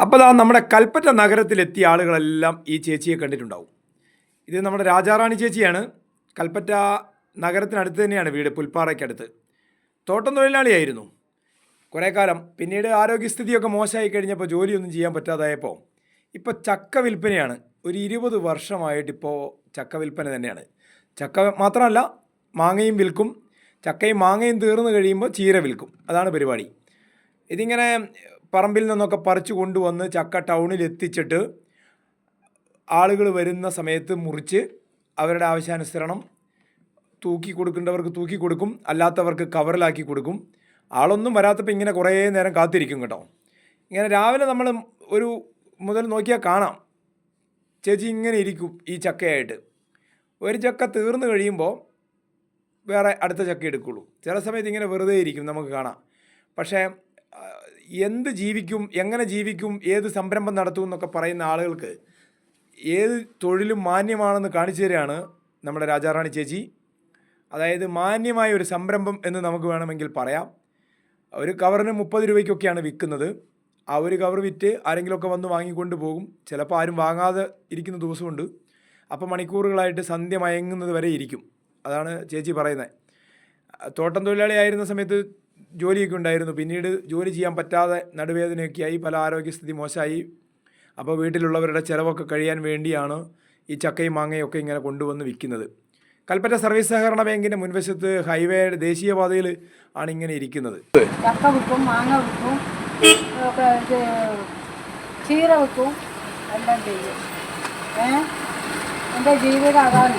അപ്പോൾ ആ നമ്മുടെ കൽപ്പറ്റ നഗരത്തിലെത്തിയ ആളുകളെല്ലാം ഈ ചേച്ചിയെ കണ്ടിട്ടുണ്ടാവും. ഇത് നമ്മുടെ രാജാറാണി ചേച്ചിയാണ്. കൽപ്പറ്റ നഗരത്തിനടുത്ത് തന്നെയാണ് വീട് പുൽപ്പാറയ്ക്കടുത്ത്. തോട്ടം തൊഴിലാളിയായിരുന്നു കുറേ കാലം പിന്നീട് ആരോഗ്യസ്ഥിതിയൊക്കെ മോശമായി കഴിഞ്ഞപ്പോൾ ജോലിയൊന്നും ചെയ്യാൻ പറ്റാതായപ്പോൾ ഇപ്പോൾ ചക്ക വിൽപ്പനയാണ്. ഒരു ഇരുപത് വർഷമായിട്ടിപ്പോൾ ചക്ക വിൽപ്പന തന്നെയാണ്. ചക്ക മാത്രമല്ല മാങ്ങയും വിൽക്കും. ചക്കയും മാങ്ങയും തീർന്നു കഴിയുമ്പോൾ ചീര വിൽക്കും. അതാണ് പരിപാടി. ഇതിങ്ങനെ പറമ്പിൽ നിന്നൊക്കെ പറിച്ചു കൊണ്ടുവന്ന് ചക്ക ടൗണിൽ എത്തിച്ചിട്ട് ആളുകൾ വരുന്ന സമയത്ത് മുറിച്ച് അവരുടെ ആവശ്യാനുസരണം തൂക്കി കൊടുക്കേണ്ടവർക്ക് തൂക്കി കൊടുക്കും അല്ലാത്തവർക്ക് കവറിലാക്കി കൊടുക്കും. ആളൊന്നും വരാത്തപ്പോൾ ഇങ്ങനെ കുറേ നേരം കാത്തിരിക്കും കേട്ടോ. ഇങ്ങനെ രാവിലെ നമ്മൾ ഒരു മുതൽ നോക്കിയാൽ കാണാം. ചേച്ചി ഇങ്ങനെ ഇരിക്കും ഈ ചക്കയായിട്ട്. ഒരു ചക്ക തീർന്നു കഴിയുമ്പോൾ വേറെ അടുത്ത ചക്ക എടുക്കുള്ളൂ. ചില സമയത്ത് ഇങ്ങനെ വെറുതെ ഇരിക്കും നമുക്ക് കാണാം. പക്ഷേ എന്ത് ജീവിക്കും എങ്ങനെ ജീവിക്കും ഏത് സംരംഭം നടത്തും എന്നൊക്കെ പറയുന്ന ആളുകൾക്ക് ഏത് തൊഴിലും മാന്യമാണെന്ന് കാണിച്ചു തരികയാണ് നമ്മുടെ രാജാറാണി ചേച്ചി. അതായത് മാന്യമായ ഒരു സംരംഭം എന്ന് നമുക്ക് വേണമെങ്കിൽ പറയാം. ഒരു കവറിന് മുപ്പത് രൂപയ്ക്കൊക്കെയാണ് വിൽക്കുന്നത്. ആ ഒരു കവർ വിറ്റ് ആരെങ്കിലുമൊക്കെ വന്ന് വാങ്ങിക്കൊണ്ട് പോകും. ചിലപ്പോൾ ആരും വാങ്ങാതെ ഇരിക്കുന്ന ദിവസമുണ്ട്. അപ്പോൾ മണിക്കൂറുകളായിട്ട് സന്ധ്യ മയങ്ങുന്നത് വരെ ഇരിക്കും. അതാണ് ചേച്ചി പറയുന്നത്. തോട്ടം തൊഴിലാളി ആയിരുന്ന സമയത്ത് ജോലിയൊക്കെ ഉണ്ടായിരുന്നു. പിന്നീട് ജോലി ചെയ്യാൻ പറ്റാതെ നടുവേദനയൊക്കെ ആയി പല ആരോഗ്യസ്ഥിതി മോശമായി. അപ്പോൾ വീട്ടിലുള്ളവരുടെ ചിലവൊക്കെ കഴിയാൻ വേണ്ടിയാണ് ഈ ചക്കയും മാങ്ങയും ഒക്കെ ഇങ്ങനെ കൊണ്ടുവന്ന് വിൽക്കുന്നത്. കൽപ്പറ്റ സർവീസ് സഹകരണ ബാങ്കിന്റെ മുൻവശത്ത് ഹൈവേ ദേശീയപാതയിൽ ആണ് ഇങ്ങനെ ഇരിക്കുന്നത്. ചക്ക വിൽക്കും മാങ്ങ വിൽക്കും ചീര വിൽക്കും എല്ലാം ചെയ്യും. എന്റെ ജീവിതം അതാണ്.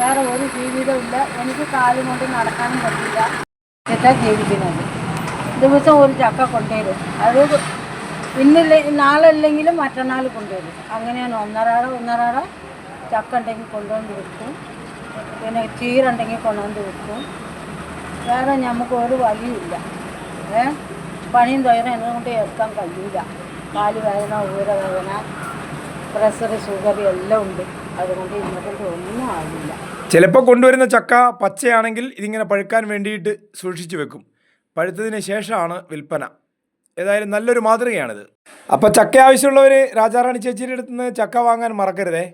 വേറെ ഒരു ജീവിതമില്ല എനിക്ക് കാലും കൊണ്ട് നടക്കാനും പറ്റില്ല. എന്താ ജീവിക്കുന്നത്. ദിവസം ഒരു ചക്ക കൊണ്ടുവരും. അത് ഇന്നില്ല നാളല്ലെങ്കിലും മറ്റന്നാൾ കൊണ്ടുവരും. അങ്ങനെയാണ് ഒന്നരാട ഒന്നരാട ചക്ക ഉണ്ടെങ്കിൽ കൊണ്ടുവന്ന് വിൽക്കും പിന്നെ ചീര ഉണ്ടെങ്കിൽ കൊണ്ടുവന്ന് വിൽക്കും വേറെ നമുക്ക് ഒരു വലിയില്ല ഏ? പണിയും തൊയറും എന്നെ കൊണ്ട് എടുക്കാൻ കഴിയില്ല. കാൽ വേദന ഊരവേദന പ്രഷർ ഷുഗർ എല്ലാം ഉണ്ട്. അതുകൊണ്ട് ഇന്നത്തെ ഒന്നും ആവില്ല. ചിലപ്പോൾ കൊണ്ടുവരുന്ന ചക്ക പച്ചയാണെങ്കിൽ ഇതിങ്ങനെ പഴുക്കാൻ വേണ്ടിയിട്ട് സൂക്ഷിച്ചു വെക്കും. പഴുത്തതിന് ശേഷമാണ് വിൽപ്പന. ഏതായാലും നല്ലൊരു മാതൃകയാണിത്. അപ്പോൾ ചക്ക ആവശ്യമുള്ളവർ രാജാറാണി ചേച്ചിയുടെ അടുത്ത് നിന്ന് ചക്ക വാങ്ങാൻ മറക്കരുതേ.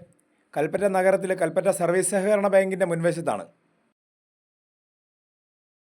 കൽപ്പറ്റ നഗരത്തിലെ കൽപ്പറ്റ സർവീസ് സഹകരണ ബാങ്കിന്റെ മുൻവശത്താണ്.